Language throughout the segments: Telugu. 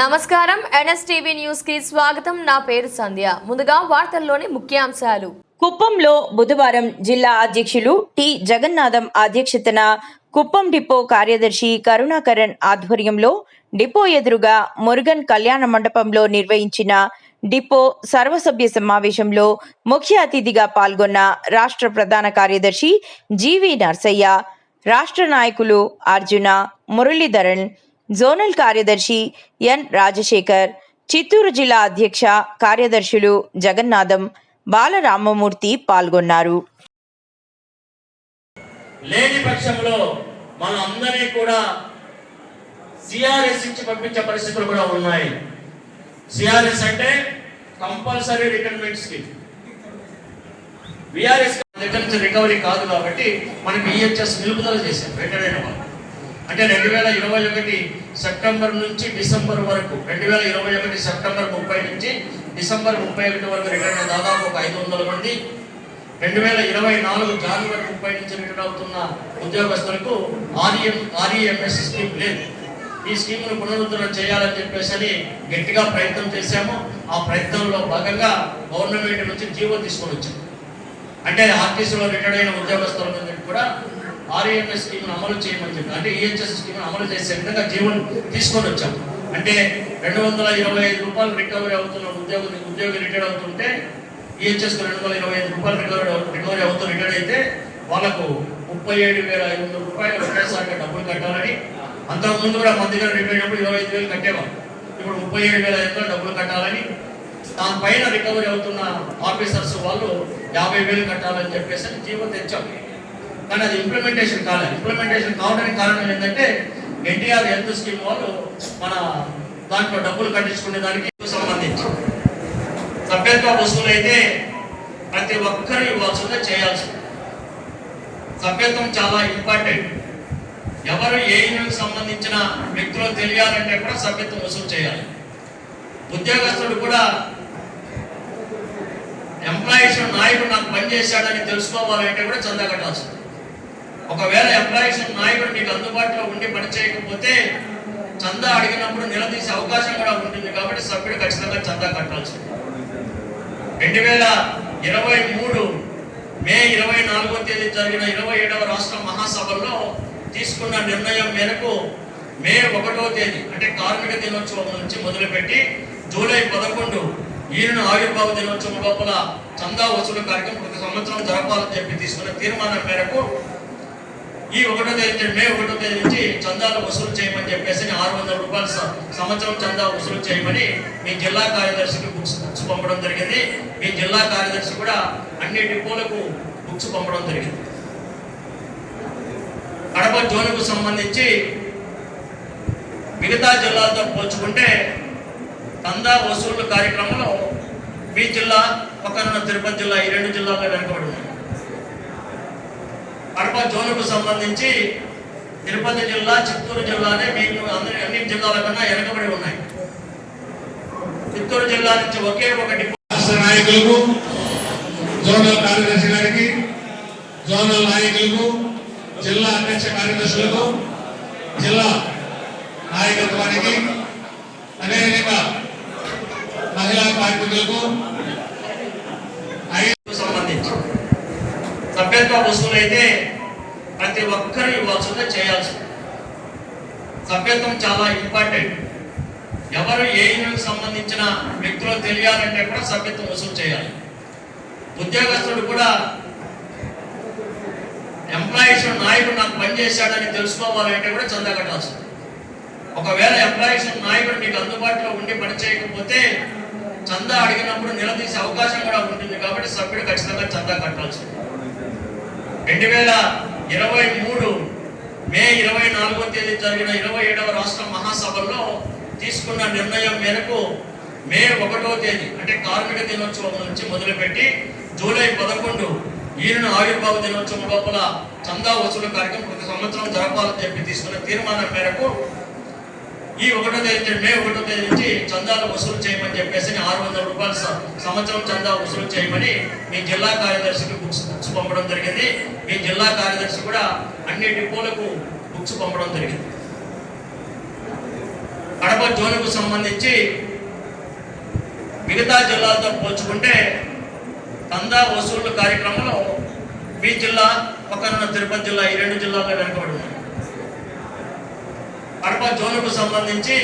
నమస్కారం. ఎన్ఎస్టీవీ న్యూస్కి స్వాగతం. నా పేరు సంధ్య. ముందుగా వార్తల్లోని ముఖ్యాంశాలు. కుప్పంలో బుధవారం జిల్లా అధ్యక్షులు టి. జగన్నాథం అధ్యక్షతన కుప్పం డిపో కార్యదర్శి కరుణాకరన్ ఆధ్వర్యంలో డిపో ఎదురుగా మురుగన్ కళ్యాణ మండపంలో నిర్వహించిన డిపో సర్వసభ్య సమావేశంలో ముఖ్య అతిథిగా పాల్గొన్న రాష్ట్ర ప్రధాన కార్యదర్శి జీవి నర్సయ్య రాష్ట్ర నాయకులు అర్జున మురళీధరన్ జోనల్ కార్యదర్శి ఎన్ రాజశేఖర్ చిత్తూరు జిల్లా అధ్యక్ష కార్యదర్శులు జగన్నాథం బాలరామమూర్తి పాల్గొన్నారు. లేని పక్షంలో మన అందరినీ కూడా సిఆర్ఎస్ ఇచ్చి పంపించే పరిస్థితులు కూడా ఉన్నాయి. సిఆర్ఎస్ అంటే కంపల్సరీ రిటైర్మెంట్ స్కీమ్ విఆర్ఎస్ దగ్గర నుంచి రికవరీ కాదు కాబట్టి మనకి ఈహెచ్ఎస్ నిలుపుదల చేశారు రిటైర్ అయిన వాళ్ళు. అంటే రెండు వేల ఇరవై ఒకటి సెప్టెంబర్ నుంచి డిసెంబర్ వరకు రెండు వేల ఇరవై ఒకటి సెప్టెంబర్ ముప్పై నుంచి డిసెంబర్ ముప్పై ఒకటి వరకు రిటర్న్ దాదాపు ఒక ఐదు వందల మంది. రెండు వేల ఇరవై నాలుగు జనవరి ముప్పై నుంచి రిటర్న్ అవుతున్న ఉద్యోగస్తులకు ఆర్ఎం ఆర్ఈఎంఎస్ స్కీమ్ లేదు. ఈ స్కీమ్ను పునరుద్ధరణ చేయాలని చెప్పేసి అని గట్టిగా ప్రయత్నం చేశాము. ఆ ప్రయత్నంలో భాగంగా గవర్నమెంట్ నుంచి జీవో తీసుకొని వచ్చాం. అంటే ఆర్టీసీలో రిటైర్ అయిన ఉద్యోగస్తులందరికీ కూడా ఆర్ఏఎంఎస్ స్కీమ్ అమలు చేయమని చెప్పి అంటే ఈహెచ్ఎస్ స్కీమ్ అమలు చేసే విధంగా జీవన్ తీసుకొని వచ్చాం. అంటే రెండు వందల ఇరవై ఐదు రూపాయలు రికవరీ అవుతున్న ఉద్యోగి ఉద్యోగి రిటైర్ అవుతుంటే ఈహెచ్ఎస్ రెండు వందల ఇరవై ఐదు రూపాయలు రికవరీ రికవరీ అవుతూ రిటైర్ అయితే వాళ్ళకు ముప్పై ఏడు వేల ఐదు వందల రూపాయలు ఒకేసారిగా డబ్బులు కట్టాలని. అంతకు ముందు కూడా మన దగ్గర రిటైర్ అయినప్పుడు ఇరవై ఐదు వేలు కట్టేవాళ్ళు ఇప్పుడు ముప్పై ఏడు వేల ఐదు వందలు డబ్బులు కట్టాలని. దానిపైన రికవరీ అవుతున్న ఆఫీసర్స్ వాళ్ళు యాభై వేలు కట్టాలని చెప్పేసి జీవో తెచ్చాం. కానీ అది ఇంప్లిమెంటేషన్ కాలేదు ఇంప్లిమెంటేషన్ కావడానికి కారణం ఏంటంటే ఎన్టీఆర్ హెల్త్ స్కీమ్ వాళ్ళు మన దాంట్లో డబ్బులు కట్టించుకునే దానికి సంబంధించి. సభ్యత్వ వసూలు అయితే ప్రతి ఒక్కరు ఇవ్వాల్సిందే చేయాల్సి సభ్యత్వం చాలా ఇంపార్టెంట్ ఎవరు ఏ యూనియన్కి సంబంధించిన వ్యక్తులు తెలియాలంటే కూడా సభ్యత్వం వసూలు చేయాలి. ఉద్యోగస్తుడు కూడా ఎంప్లాయీస్ నాయకుడు నాకు పని చేశాడని తెలుసుకోవాలంటే కూడా చందా కట్టాల్సింది. ఒకవేళ ఎంప్లాయీస్ నాయకుడు మీకు అందుబాటులో ఉండి పని చేయకపోతే చందా అడిగినప్పుడు నిలదీసే అవకాశం కూడా ఉంటుంది కాబట్టి సభ్యుడు ఖచ్చితంగా చందా కట్టాల్సి రెండు వేల ఇరవై మూడు మే ఇరవై నాలుగో తేదీ జరిగిన ఇరవై ఏడవ రాష్ట్ర మహాసభలో తీసుకున్న నిర్ణయం మేరకు మే ఒకటో తేదీ అంటే కార్మిక దినోత్సవం నుంచి మొదలుపెట్టి జూలై పదకొండు ఈయన ఆవిర్భావ దినోత్సవం లోపల చందా వసూలు కార్యక్రమం ప్రతి సంవత్సరం జరపాలని చెప్పి తీసుకున్న తీర్మానం మేరకు ఈ ఒకటో తేదీ నుంచి మే ఒకటో తేదీ నుంచి చందాలు వసూలు చేయమని చెప్పేసి ఆరు వందల రూపాయలు సంవత్సరం చందా వసూలు చేయమని మీ జిల్లా కార్యదర్శికి బుక్స్ బుక్స్ పంపడం జరిగింది. మీ జిల్లా కార్యదర్శి కూడా అన్ని డిపోలకు బుక్స్ పంపడం జరిగింది. కడప జోన్కు సంబంధించి మిగతా జిల్లాలతో పోల్చుకుంటే చందా వసూలు కార్యక్రమంలో మీ జిల్లా పక్కన తిరుపతి జిల్లా ఈ రెండు జిల్లాల్లో వెనుకబడి ఉన్నాయి కడప జోన్కు సంబంధించి తిరుపతి జిల్లా చిత్తూరు జిల్లానే మీకు అందరి అన్ని జిల్లాల కన్నా వెనకబడి ఉన్నాయి. చిత్తూరు జిల్లా నుంచి ఒకే ఒక రాష్ట్ర నాయకులకు జోనల్ కార్యదర్శి గారికి జోనల్ నాయకులకు జిల్లా అధ్యక్ష కార్యదర్శులకు జిల్లా నాయకత్వానికి అదేవిధంగా మహిళా కార్మికులకు ఐ- కు సంబంధించి సభ్యత్వ వసూలు అయితే ప్రతి ఒక్కరు ఇవ్వాల్సిందే చేయాల్సి సభ్యత్వం చాలా ఇంపార్టెంట్ ఎవరు ఏ సంబంధించిన వ్యక్తులు తెలియాలంటే కూడా సభ్యత్వం వసూలు చేయాలి. ఉద్యోగస్తుడు కూడా ఎంప్లాయీస్ నాయకుడు నాకు పని చేశాడని తెలుసుకోవాలంటే కూడా చందా కట్టాల్సి ఒకవేళ ఎంప్లాయీస్ నాయకుడు మీకు అందుబాటులో ఉండి పని చేయకపోతే చందా అడిగినప్పుడు నిలదీసే అవకాశం కూడా ఉంటుంది కాబట్టి సభ్యుడు ఖచ్చితంగా చందా కట్టాల్సింది రెండు వేల ఇరవై మూడు మే ఇరవై నాలుగో తేదీ జరిగిన ఇరవై ఏడవ రాష్ట్ర మహాసభలో తీసుకున్న నిర్ణయం మేరకు మే ఒకటో తేదీ అంటే కార్మిక దినోత్సవం నుంచి మొదలుపెట్టి జూలై పదకొండు ఈయన ఆవిర్భావ దినోత్సవం లోపల చందా వసూలు కార్యక్రమం ప్రతి సంవత్సరం జరపాలని చెప్పి తీసుకున్న తీర్మానం మేరకు ఈ ఒకటో తేదీ మే ఒకటో తేదీ నుంచి చందాలు వసూలు చేయమని చెప్పేసి ఆరు వందల రూపాయలు సంవత్సరం చందా వసూలు చేయమని మీ జిల్లా కార్యదర్శికి బుక్స్ బుక్స్ పంపడం జరిగింది. మీ జిల్లా కార్యదర్శి కూడా అన్ని డిపోలకు బుక్స్ పంపడం జరిగింది. కడప జోన్కు సంబంధించి మిగతా జిల్లాలతో పోల్చుకుంటే తందా వసూళ్ళ కార్యక్రమంలో మీ జిల్లా పక్కన తిరుపతి జిల్లా ఈ రెండు జిల్లాల్లో వెనుకబడి కడప జోన్కు సంబంధించి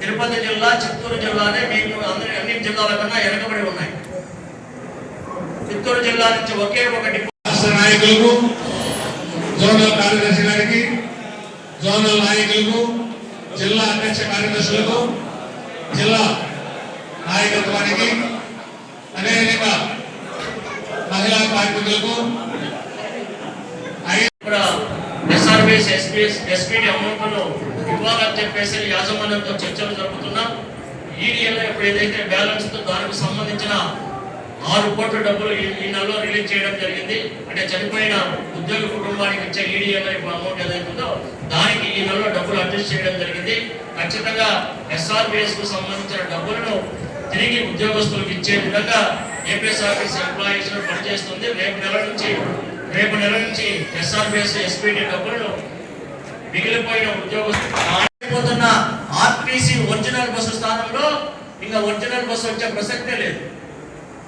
తిరుపతి జిల్లా చిత్తూరు జిల్లానే మీకు అందరి అన్ని జిల్లాల కన్నా వెనుకబడి ఉన్నాయి. చిత్తూరు జిల్లా నుంచి ఒకే ఒక రాష్ట్ర నాయకులకు జోనల్ కార్యదర్శి గారికి జోనల్ నాయకులకు జిల్లా అధ్యక్ష కార్యదర్శులకు జిల్లా నాయకత్వానికి అదేవిధంగా మహిళా కార్మికులకు ఐ- ఇక్కడ ఎస్ఆర్బిఎస్ ఎస్పీఎస్ ఎస్పీడి అమౌంట్ను ఇవ్వాలని చెప్పేసి యాజమాన్యంతో చర్చలు జరుపుతున్నాం. ఈడీఎల్ ఇప్పుడు ఏదైతే బ్యాలెన్స్తో దానికి సంబంధించిన ఆరు కోట్ల డబ్బులు ఈ ఈ నెలలో రిలీజ్ చేయడం జరిగింది. అంటే చనిపోయిన ఉద్యోగ కుటుంబానికి ఇచ్చే ఈడీఎల్ అమౌంట్ ఏదైతుందో దానికి ఈ నెలలో డబ్బులు అడ్జస్ట్ చేయడం జరిగింది. ఖచ్చితంగా ఎస్ఆర్బిఎస్కు సంబంధించిన డబ్బులను తిరిగి ఉద్యోగస్తులకు ఇచ్చే విధంగా ఏపీఎస్ఆర్టీసీ ఎంప్లాయీస్ పనిచేస్తుంది. రేపు నెల నుంచి రేపు నెల నుంచి ఎస్ఆర్బిఎస్ ఎస్పీటీ డబ్బులను మిగిలిపోయిన ఉద్యోగస్తున్న ఆర్టీసీ ఒరిజినల్ బస్సు స్థానంలో ఇంకా ఒరిజినల్ బస్సు వచ్చే ప్రసక్తే లేదు.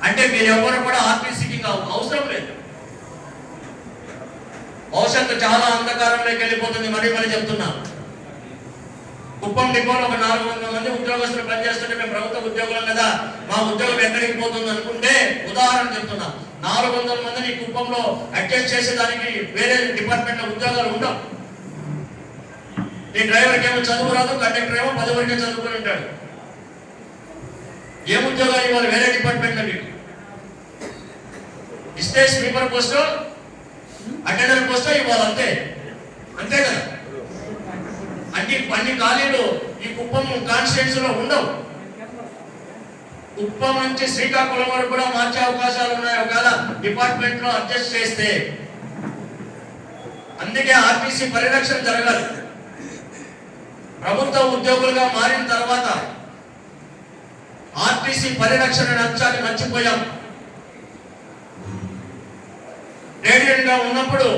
అంటే మీరు ఎవరు కూడా ఆర్టీసీకి ఇంకా అవసరం లేదు. భవిష్యత్తు చాలా అంధకారంలోకి వెళ్ళిపోతుంది మరీ మరీ చెప్తున్నాను కుప్పం డిపోలో ఒక నాలుగు వందల మంది ఉద్యోగస్తులు పనిచేస్తుంటే మేము ప్రభుత్వ ఉద్యోగులం కదా మా ఉద్యోగం ఎక్కడికి పోతుంది అనుకుంటే ఉదాహరణ చెప్తున్నాం. నాలుగు వందల మందిని కుప్పంలో అడ్జస్ట్ చేసేదానికి వేరే డిపార్ట్మెంట్లో ఉద్యోగాలు ఉండవు. నీ డ్రైవర్కి ఏమో చదువు రాదు కండక్టర్ ఏమో పది వరకే చదువుకుని ఉంటాడు. ఏం ఉద్యోగాలు ఇవ్వాలి? వేరే డిపార్ట్మెంట్లో మీకు ఇస్తే స్వీపర్ పోస్ట్ అటెండర్ పోస్ట్ ఇవ్వాలి అంతే. అంతే కదా? అన్ని అన్ని ఖాళీలు ఈ కుప్పం కాన్స్టిట్యూన్సీలో ఉండవు. కుప్పం నుంచి శ్రీకాకుళం వరకు కూడా మార్చే అవకాశాలు ఉన్నాయి. ఒకవేళ డిపార్ట్మెంట్లో అడ్జస్ట్ చేస్తే. అందుకే ఆర్టీసీ పరిరక్షణ జరగదు ప్రభుత్వ ఉద్యోగులుగా మారిన తర్వాత ఆర్టీసీ పరిరక్షణ అంశాన్ని మర్చిపోయాం. రేడియన్గా ఉన్నప్పుడు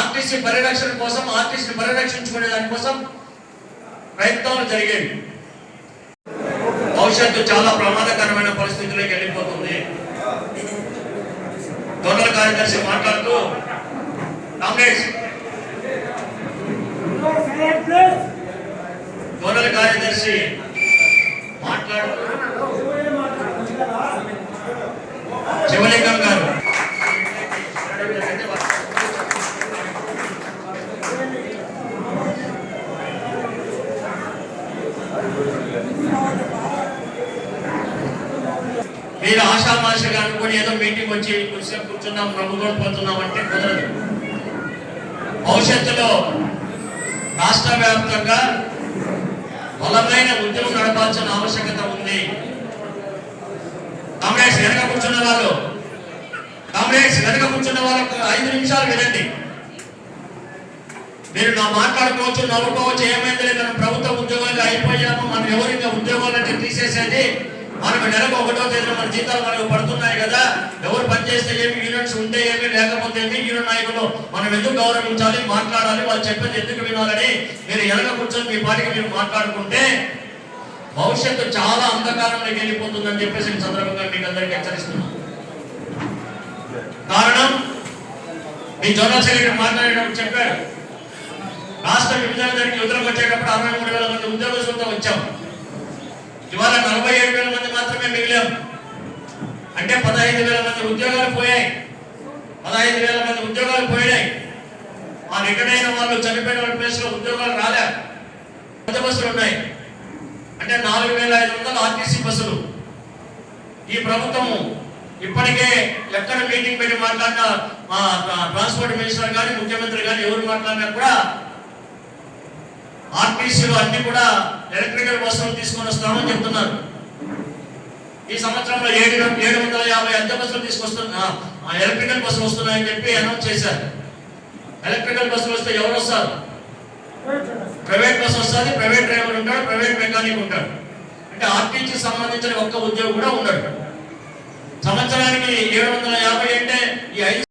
ఆర్టీసీ పరిరక్షణ కోసం ఆర్టీసీని పరిరక్షించుకునే దానికోసం ప్రయత్నాలు జరిగేవి. భవిష్యత్తు చాలా ప్రమాదకరమైన పరిస్థితుల్లోకి వెళ్ళిపోతుంది. జోనల్ కార్యదర్శి మాట్లాడుతూ కామ్రేడ్స్ జోనల్ కార్యదర్శి మాట్లాడుతూ శివలింగం గారు. మీరు ఆషామాషగా అనుకుని ఏదో మీటింగ్ వచ్చి కొద్దిసేపు కూర్చున్నాం నమ్ముకొని పోతున్నాం అంటే కుదరదు. భవిష్యత్తులో రాష్ట్ర వ్యాప్తంగా బలమైన ఉద్యమం నడపాల్సిన ఆవశ్యకత ఉంది. కామ్రేడ్స్ వెనక కూర్చున్న వాళ్ళు కామ్రేడ్స్ వెనక కూర్చున్న వాళ్ళకు ఐదు నిమిషాలు వినండి. మీరు నా మాట్లాడుకోవచ్చు నవ్వుకోవచ్చు ఏమైంది? లేదు ప్రభుత్వ ఉద్యోగాలు అయిపోయాము? మనం ఎవరు ఇంకా ఉద్యోగాలంటే తీసేసేది? మనకు నెలకు ఒకటో తేదీన మన జీతాలు మనకు పడుతున్నాయి కదా. ఎవరు పనిచేస్తే ఏమి యూనిట్స్ ఉంటే ఏమి లేకపోతే ఏమి యూనిట్ నాయకులు మనం ఎందుకు గౌరవించాలి మాట్లాడాలి వాళ్ళు చెప్పేది ఎందుకు వినాలని మీరు వెనక కూర్చొని మీ పాటికి మీరు మాట్లాడుకుంటే భవిష్యత్తు చాలా అంధకారంలోకి వెళ్ళిపోతుందని చెప్పేసి ఈ సందర్భంగా మీకు అందరికీ హెచ్చరిస్తున్నాను కారణం మీ జోనల్ మాట్లాడేటప్పుడు చెప్పారు. రాష్ట్ర విభజన జరిగి ఉద్యోగం వచ్చేటప్పుడు అరవై మూడు వేల మంది ఉద్యోగస్తులతో వచ్చాం. ఇవాళ నలభై ఏడు వేల మంది మాత్రమే మిగిలాం. అంటే పదహైదు వేల మంది ఉద్యోగాలు పోయాయి. పదహైదు వేల మంది ఉద్యోగాలు పోయినాయి. ఆ రిటైర్ అయిన వాళ్ళు చనిపోయిన వాళ్ళ ప్లేస్లో ఉద్యోగాలు రాలే. పెద్ద బస్సులు ఉన్నాయి. అంటే నాలుగు వేల ఐదు వందల ఆర్టీసీ బస్సులు. ఈ ప్రభుత్వము ఇప్పటికే ఎక్కడ మీటింగ్ పెట్టి మాట్లాడినా మా ట్రాన్స్పోర్ట్ మినిస్టర్ కానీ ముఖ్యమంత్రి కానీ ఎవరు మాట్లాడినా కూడా ఆర్టీసీలు అన్ని కూడా ఎలక్ట్రికల్ బస్సులు తీసుకొని వస్తామని చెప్తున్నారు. ఈ సంవత్సరంలో ఏడు ఏడు వందల యాభై అద్దె బస్సులు తీసుకొస్తున్నా ఆ ఎలక్ట్రికల్ బస్సులు వస్తున్నాయని చెప్పి అనౌన్స్ చేశారు. ఎలక్ట్రికల్ బస్సులు వస్తే ఎవరు వస్తారు? ప్రైవేట్ బస్సు వస్తుంది ప్రైవేట్ డ్రైవర్ ఉంటాడు ప్రైవేట్ మెకానిక్ ఉంటాడు. అంటే ఆర్టీసీ సంబంధించిన ఒక్క ఉద్యోగం కూడా ఉండడు. సంవత్సరానికి ఏడు వందల యాభై అంటే ఈ ఐదు